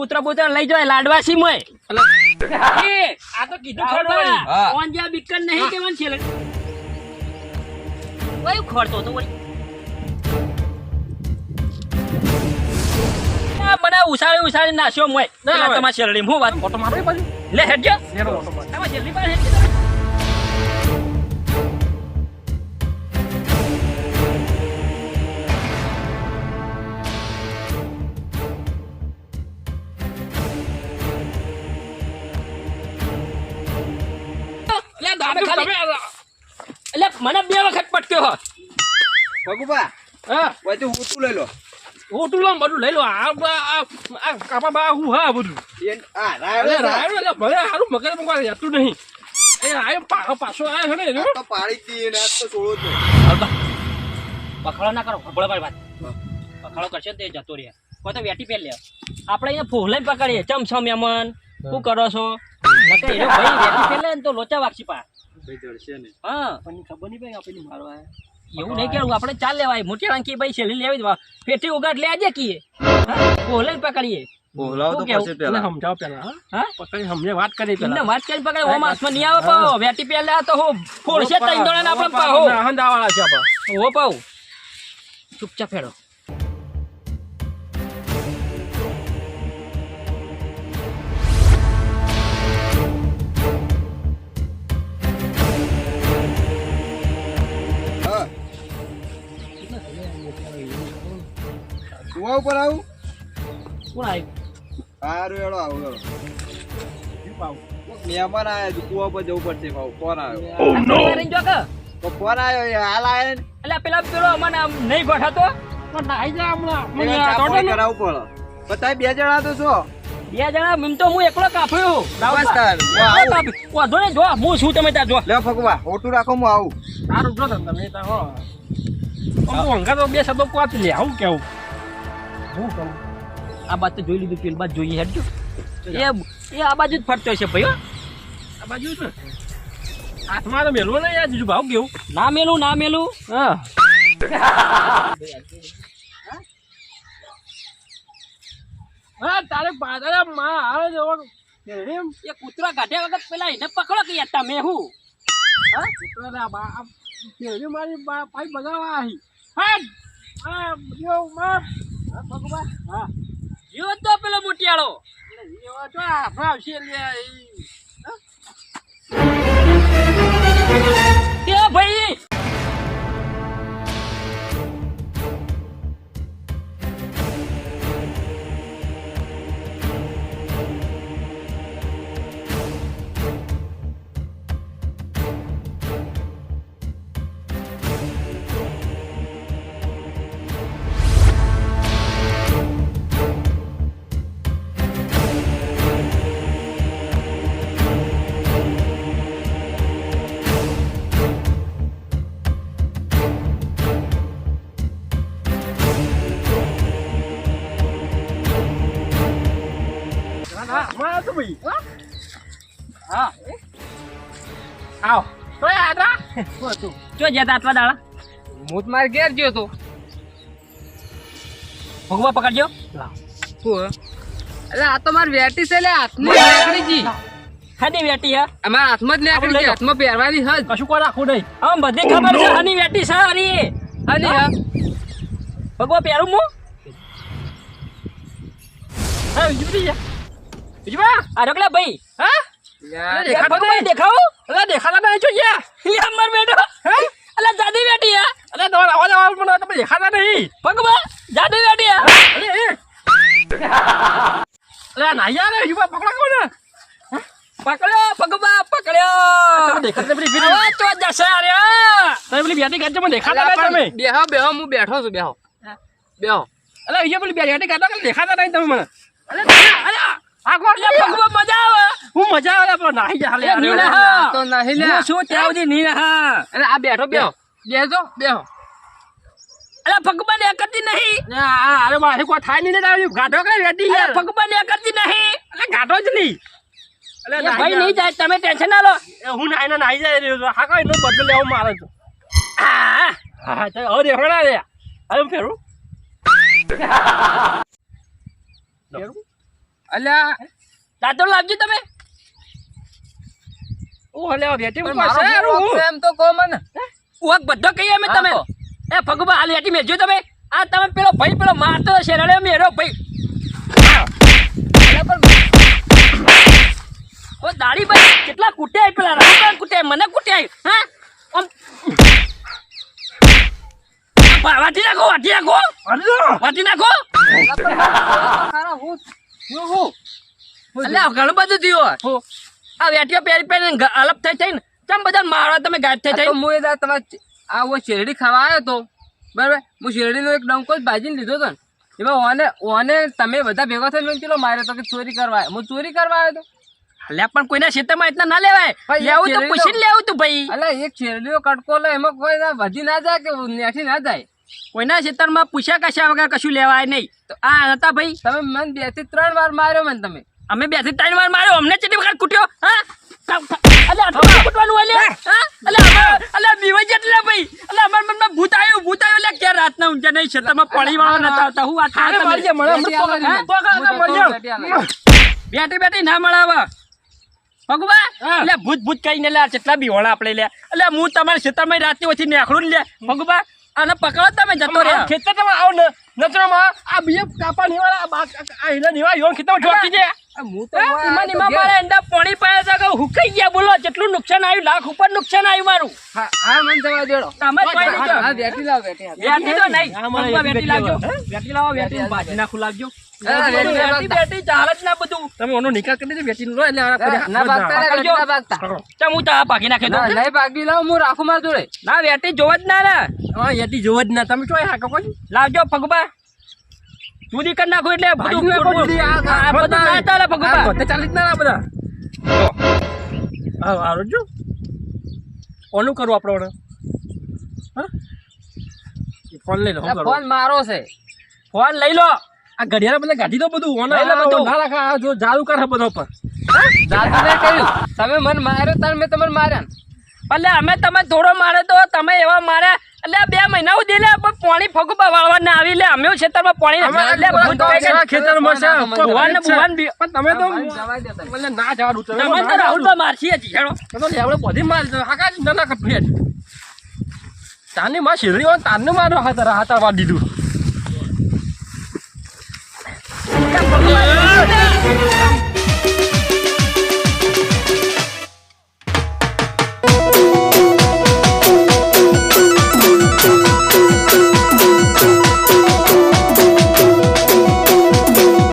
કૂતરા બૂતરા લઈ જાય લાડવા સી મોય આ તો કીધું ખરું ઓન જ્યાં બિકન નહીં કેવન છે કયું ખોરતો તો આ મને ઉછાળી ઉછાળી નાખ્યો મોય. તમારા શેરડી હું વાત ઓટો મારો લે હેડ જો તમારા શેરડી પાસે તમે એટલે મને બે વખત પટક્યો હો ભગુભા હા? વચ્ચે ઊંચું લઈ લો. ઓટું લો બધું લઈ લો. આ આ- કાપા બા હું હા બધું. ભલે હારું મગજમાં જતું નહીં. એ આયો પા- પાછો આયો છે ને તો પાડી દઈએ ને આ તો છોડો જ. પખાડો ના કરો ખબળો ભાઈ વાત. પખાળો કરશે તે જતો રહે કોઈ તો વેટી પહેર લે. આપણે અહીંયા ફોહલે પકડીએ. ચમ છો મેમન? શું કરો છો? નકર એ ભાઈ વેટી પહેર લે ને તો લોચા વાગશી પા ભાઈ જડશે નહીં. હા. આપણને ખબર નહીં ભાઈ આપણને મારવા એવું નહીં કેવું આપણે ચાલ લેવાય. મોટી રાંકી ભાઈ છેલ્લી લેવી દવા પેટી ઉગાડ લે આજે કીએ. ફોહલે પકડીએ. બોલાવો તો પછી પેલા. સમજાવો પેલા હા? હા? પકડી સમજે વાત કરી પેલા. વાત કરી પકડે ઓમ હાથમાં નહીં આવે પાહો. વેટી પહેર તો હો ફોડશે તઈ દોડે આપણે હંદાવાળા છે આપણે. ઓ પાહો. ચૂપચાપ ફેડો કુવા ઉપર આવું. કોણ આવ્યું સારું એડો આવું કોક મહેમાન આયા છે કુવા પર જવું પડશે ભાવ. કોણ આવ્યો આ કરીને જો કે. તો કોણ આવ્યો એ? હાલ આયા ને? એટલે પેલા પેલો અમને આમ નહીં ગોઠાતો પણ નાઈ જા હમણાં. મને ને. કરાવવું પડે. બતાય બે જણા તો છો? બે જણા એમ તો હું એકલો કાફ્યો બસ તાર, હું આવું. વાંધો નહીં જો હું છું તમે ત્યાં જો. લે ફગવા હોટું રાખો હું આવું. સારું જો તમે તમે ત્યાં હો. અંગા તો બે શબ્દો કોચ લે આવું કેવું? હું કહું આ બાદ તો જોઈ લીધું પેલી બાદ જોઈએ હેડજો એ એ આ બાજુ જ ફરતો છે ભાઈ હો. આ બાજુ છે હાથમાં તો મેલવો નહીં યાર બીજું ભાવ કેવું? ના મેલું ના મેલું. હા. હા તારે પાછળમાં આવે જવો એમ. એ કૂતરા કાઢ્યા વગર પેલા એને પકડો કે યાર તમે હું? હા કૂતરાના બા આ કેરી મારી બા પાઈ બગાવા આહી. હા આ યો માં હા ભગવાન હા જીવો તો પેલો મોટિયાળો. એવા તો આપણે આવશે લે ભાઈ તો ભાઈ હા આવ તો યાર આ શું હતું જો જતા આટલા દાડા મૂત માર ઘેર ગયો તો ભગવા પકડજો શું અરે આ તો મારી વેટી છે લે હાથમાં નીકળી જી હાની વેટી હા અમારા હાથમાં જ લઈ લો. હાથમાં પહેરવાની હજ કશું કોઈ રાખવું નહીં આમ બધી ખબર છે હની વેટી છે હરી અને હા ભગવા પહેરું હું હા બીજું બીજું આ રગલા ભાઈ હા? એ ભગવા દેખાવ? અરે દેખાતા નહીં છો યા લે અમર બેટો અલા જાદી બેઠી હા? અરે તમારો અવાજ અવાજ મને તમે દેખાતા નહીં. ભગવા જાદી બેઠી હા? અરે ના યાર યુવા પકડા કોને પકડ્યો ભગવા પકડ્યો. દેખાતા પેલી ફીરી. હવે તો જશે અરે તમે પેલી બેઠી કાઢજો મને દેખાતા નહીં તમે. બેહો બેહો હું બેઠો છું બેહો. બેહો. અરે અહીંયા પેલી બેઠી કાઢો કે દેખાતા નહીં તમે મને? અરે અરે આ કોણ અરે મજા આવે. હું મજા આવે નાહી અરે આ બેઠો બેહો. બેહો. અરે ભગવા ને નહીં. આ આ મારે કોઈ થાય નહીં ગાઢો કઈ રેડી અરે યાર ભગવા નહીં. એટલે ગાઢો જ નહીં. એટલે ભાઈ નહીં જાય તમે ટેન્શન ના લો. હું નાઈને નાહી જાય રહ્યો છું. હા કઈ નો લેવો મારે તો. હા. તો હવે દેખણા રે હવે હું ફેરું ફેરું અલ્યા દાંતો લાવજો તમે. ઓ હલે બેટી મારો છે પૂરો તો કો મને. ઓક બધો કહીએ અમે તમે. એ ભગવા હાલ વેટી મેજો તમે? આ તમે પેલો ભાઈ પેલો મારતો છે રડે મેરો ભાઈ. ઓ દાડી ભાઈ કેટલા કુટ્યા પેલા રામ કુટે મને કુટ્યા હા? આમ વાટી નાખો વાટી નાખો. વાટી નાખો. ખારા હું અલ્યા ઘણું બધું થયું હું. આ વેટીઓ પહેરી પહેરીને અલગ થઈ થઈને ચમ બધા મારવા તમે ગાયબ થઈ થઈ? હું એ તમારે આ હું શેરડી ખાવા આવ્યો હતો બરાબર? હું શેરડીનો એક ડંકો જ ભાજીને લીધો હતો ને. એમાં ઓને ઓને તમે બધા ભેગા થઈને પેલો માર્યો તો કે ચોરી કરવા. હું ચોરી કરવા આવ્યો હતો અલ્યા પણ કોઈના ખેતરમાં એટલા ના લેવાય. લેવું તો પૂછીને લેવું તું ભાઈ. અલ્યા એક શેરડીનો કટકો લે એમાં કોઈ વધી ના જાય કે નેઠી ના જાય? કોઈના ખેતરમાં પૂછ્યા કશા વગર કશું લેવાય નહીં. તો આ હતા ભાઈ. તમે મને બેથી ત્રણ વાર માર્યો મને તમે. અમે બેથી ત્રણ વાર માર્યો. અમને કેટલી વખત કૂટ્યો? હા? અલ્યા આટલું કૂટવાનું હોય હા. અલ્યા અમાર- બીવાઈ જાય ભાઈ. અલ્યા અમાર મનમાં ભૂત આવ્યો ભૂત આવ્યો. એટલે ક્યાં રાતના ઊંચા નહીં? ખેતરમાં પાણી વાળવા નતા આવતા. હું વાત કરે તો કાં કાં બેટી બેટી બેટી ના મળાવા. ભગવા એટલે ભૂત ભૂત કહીને લે આ બી હોણા આપણે લે એટલે હું તમારા ખેતરમાં રાતની ઓછી નેખડું ને લે ભગવા આને પકડો તમે જતો રહ્યા. ખેતર તમે આવો ને નજરમાં આ બીએ કાપા નીવાળા આ આ એના નીવા યોન ખેતર જોકી દે. હું તો હા, આ એમાં તો નીમાં ઘેર. મારા એંડા પોણી પાયા હતા કે હુકાઈ ગયા બોલો જેટલું નુકસાન આવ્યું લાખ ઉપર નુકસાન આવ્યું મારું. હા હા મને જવા દેડો. તમે કોઈ નહીં હા, હા, લાવ બેટી વેટી તો નહીં હા, મારે ભગવા વેટી વેટી લાવજો. વેટી લાવો. વેટી વેટી નાખું લાવજો હા, વેટી વેટી લાવતા. બેટી ચાલે જ ના બધું. તમે ઓનો નિકાલ કરી દેજો વેચીને લો એટલે ના, ભાગતા હાથ ને, પકડજો. ના ભાગતા ચાલ હું તો ભાગી નાખી ના, નહીં ભાગી લાવ હું રાખું મારા જોડે. ના વેટી જોવા જ ના ને હા યદી જોવો જ ના. તમે ચોય હા કોઈ લાવજો ભગવા જુદી કરી નાખું એટલે બધું ભાજી નાખો જુદી, આ- આ આ બધું ના ચાલે ભગવા બધે ચાલી જ ના બધા. હા હારું જો ઓનું કરું આપણે હા? ફોન લઈ લો ફોન મારો છે. ફોન લઈ લો. આ ઘડિયાળ બધા કાઢી દો બધું ઓના. ના રાખા જો જાદુ કરે બધો પર જાદુ કર્યું. તમે મને માર્યો તાર મેં તમને માર્યા ને. એટલે અમે તમે થોડો મારે તો તમે એવા માર્યા. એટલે બે મહિના સુધી લે પણ પાણી ફગુબા વાળવા ના આવી લે. અમે ખેતરમાં પાણી ખેતર ને પણ તમે તો ના જવા દઉં તમે તમે તો મારશી હજી હેડો. તો લેવડે બધી માર હાકા ના ના તાની માં શેરડી તારને મારો હાથ હાથ દીધું. ભગવાન